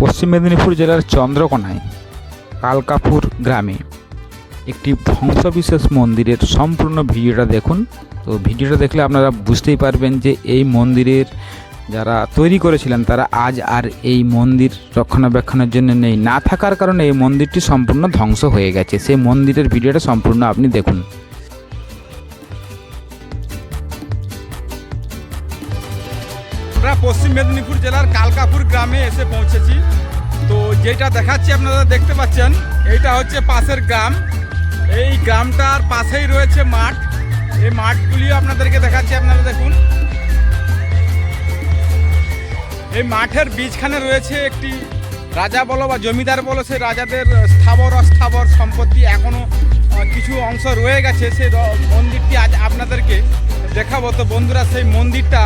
পশ্চিম মেদিনীপুর জেলার চন্দ্রকোনায় কালকাপুর গ্রামে একটি ধ্বংসবিশেষ মন্দিরের সম্পূর্ণ ভিডিওটা দেখুন। তো ভিডিওটা দেখলে আপনারা বুঝতেই পারবেন যে এই মন্দিরের যারা তৈরি করেছিলেন, তারা আজ আর এই মন্দির রক্ষণাবেক্ষণের জন্য নেই। না থাকার কারণে এই মন্দিরটি সম্পূর্ণ ধ্বংস হয়ে গেছে। সেই মন্দিরের ভিডিওটা সম্পূর্ণ আপনি দেখুন। আমরা পশ্চিম মেদিনীপুর জেলার কালকাপুর গ্রামে এসে পৌঁছেছি। তো যেটা দেখাচ্ছি আপনারা দেখতে পাচ্ছেন, এইটা হচ্ছে পাশের গ্রাম। এই গ্রামটার পাশেই রয়েছে মাঠ। এই মাঠগুলিও আপনাদেরকে দেখাচ্ছি, আপনারা দেখুন। এই মাঠের বীজখানে রয়েছে একটি রাজা বলো বা জমিদার বলো, সেই রাজাদের স্থাবর অস্থাবর সম্পত্তি এখনও কিছু অংশ রয়ে গেছে। সেই মন্দিরটি আজ আপনাদেরকে দেখাবো। তো বন্ধুরা, সেই মন্দিরটা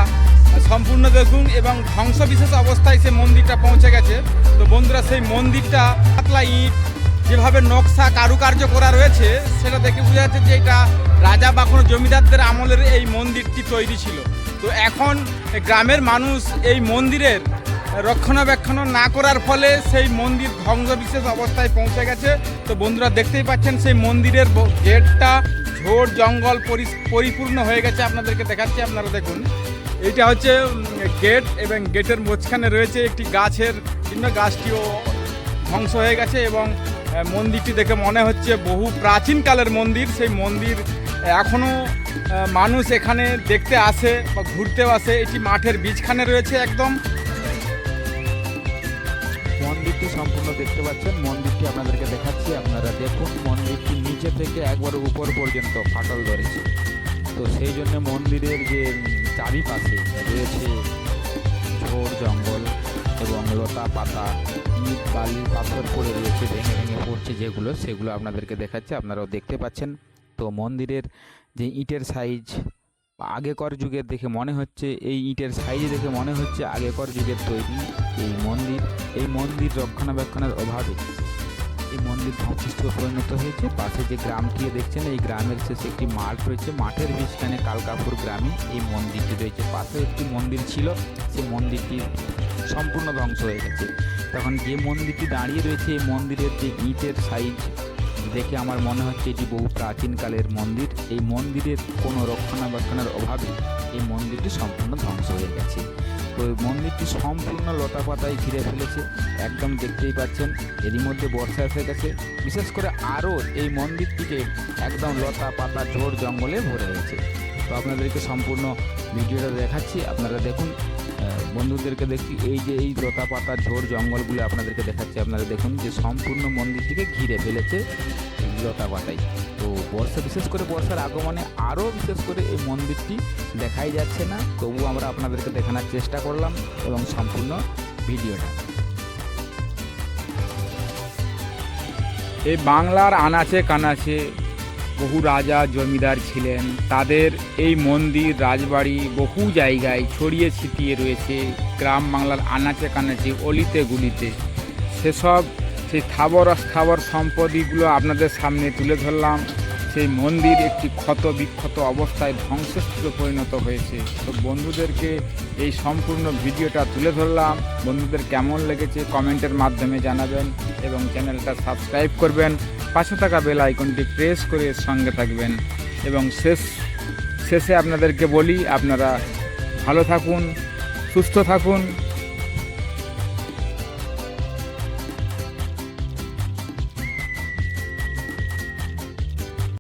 সম্পূর্ণ দেখুন এবং ধ্বংসবিশেষ অবস্থায় সেই মন্দিরটা পৌঁছে গেছে। তো বন্ধুরা, সেই মন্দিরটা পাতলা ইট, যেভাবে নকশা কারুকার্য করা রয়েছে, সেটা দেখে বোঝা যাচ্ছে যে এটা রাজা বা কোনো জমিদারদের আমলের এই মন্দিরটি তৈরি ছিল। তো এখন গ্রামের মানুষ এই মন্দিরের রক্ষণাবেক্ষণ না করার ফলে সেই মন্দির ধ্বংসবিশেষ অবস্থায় পৌঁছে গেছে। তো বন্ধুরা, দেখতেই পাচ্ছেন সেই মন্দিরের গেটটা ঝোড় জঙ্গল পরিপূর্ণ হয়ে গেছে। আপনাদেরকে দেখাচ্ছি, আপনারা দেখুন। এইটা হচ্ছে গেট এবং গেটের মাঝখানে রয়েছে একটি গাছের চিহ্ন। গাছটিও ধ্বংস হয়ে গেছে এবং মন্দিরটি দেখে মনে হচ্ছে বহু প্রাচীনকালের মন্দির। সেই মন্দির এখনও মানুষ এখানে দেখতে আসে বা ঘুরতেও আসে। এটি মাঠের বীজখানে রয়েছে একদম। মন্দিরটি সম্পূর্ণ দেখতে পাচ্ছেন। মন্দিরটি আপনাদেরকে দেখাচ্ছি। আপনারা দেখুন, মন্দিরটি নিচে থেকে একবার উপর পর্যন্ত ফাটল ধরেছে। তো সেই জন্য মন্দিরের যে চারিপাশে রয়েছে ঝোড় জঙ্গল এবং লতা পাতা, ইট, বালি, পাথর পড়ে রয়েছে, ভেঙে ভেঙে পড়ছে যেগুলো, সেগুলো আপনাদেরকে দেখাচ্ছে, আপনারাও দেখতে পাচ্ছেন। তো মন্দিরের যে ইটের সাইজ, আগেকার যুগের দেখে মনে হচ্ছে, এই ইটের সাইজ দেখে মনে হচ্ছে আগেকার যুগের তৈরি এই মন্দির। এই মন্দির রক্ষণাবেক্ষণের অভাবে এই মন্দির ধ্বংসস্তূপে পরিণত হয়েছে। পাশে যে গ্রামটি দেখছেন, এই গ্রামের শেষে একটি মাঠ রয়েছে। মাঠের মাঝখানে কালকাপুর গ্রামে এই মন্দিরটি রয়েছে। পাশে একটি মন্দির ছিল সেই মন্দিরটি সম্পূর্ণ ধ্বংস হয়ে গেছে। তখন যে মন্দিরটি দাঁড়িয়ে রয়েছে, এই মন্দিরের যে ইটের সাইজ, দেখে আমার মনে হচ্ছে এটি বহু প্রাচীনকালের মন্দির। এই মন্দিরের কোনো রক্ষণাবেক্ষণের অভাবে এই মন্দিরটি সম্পূর্ণ ধ্বংস হয়ে গেছে। তো মন্দিরটি সম্পূর্ণ লতা পাতায় ঘিরে ফেলেছে, একদম দেখতেই পাচ্ছেন। এরই মধ্যে বর্ষা এসে গেছে। বিশেষ করে আরও এই মন্দিরটিকে একদম লতা পাতা ঝোড় জঙ্গলে ভরে গেছে তো আপনাদেরকে সম্পূর্ণ ভিডিওটা দেখাচ্ছি। আপনারা দেখুন বন্ধুদেরকে দেখছি এই যে এই লতা পাতা ঝোড় জঙ্গলগুলো আপনাদেরকে দেখাচ্ছি। আপনারা দেখুন যে সম্পূর্ণ মন্দিরটিকে ঘিরে ফেলেছে। এই লতা পাতায় তো বর্ষা, বিশেষ করে বর্ষার আগমনে আরও বিশেষ করে এই মন্দিরটি দেখাই যাচ্ছে না। তবু আমরা আপনাদেরকে দেখানোর চেষ্টা করলাম এবং সম্পূর্ণ ভিডিওটা। এই বাংলার আনাচে কানাচে বহু রাজা জমিদার ছিলেন। তাদের এই মন্দির, রাজবাড়ি বহু জায়গায় ছড়িয়ে ছিটিয়ে রয়েছে। গ্রাম বাংলার আনাচে কানাচে, অলিতে গুলিতে। সেসব সেই স্থাবর অস্থাবর সম্পত্তিগুলো আপনাদের সামনে তুলে ধরলাম। সেই মন্দির একটি ক্ষত বিক্ষত অবস্থায় ধ্বংসস্তূপে পরিণত হয়েছে। তো বন্ধুদেরকে এই সম্পূর্ণ ভিডিওটা তুলে ধরলাম। বন্ধুদের কেমন লেগেছে কমেন্টের মাধ্যমে জানাবেন এবং চ্যানেলটা সাবস্ক্রাইব করবেন। পাশে থাকা বেল আইকনটি প্রেস করে সঙ্গে থাকবেন। এবং শেষ, শেষে আপনাদেরকে বলি, আপনারা ভালো থাকুন, সুস্থ থাকুন।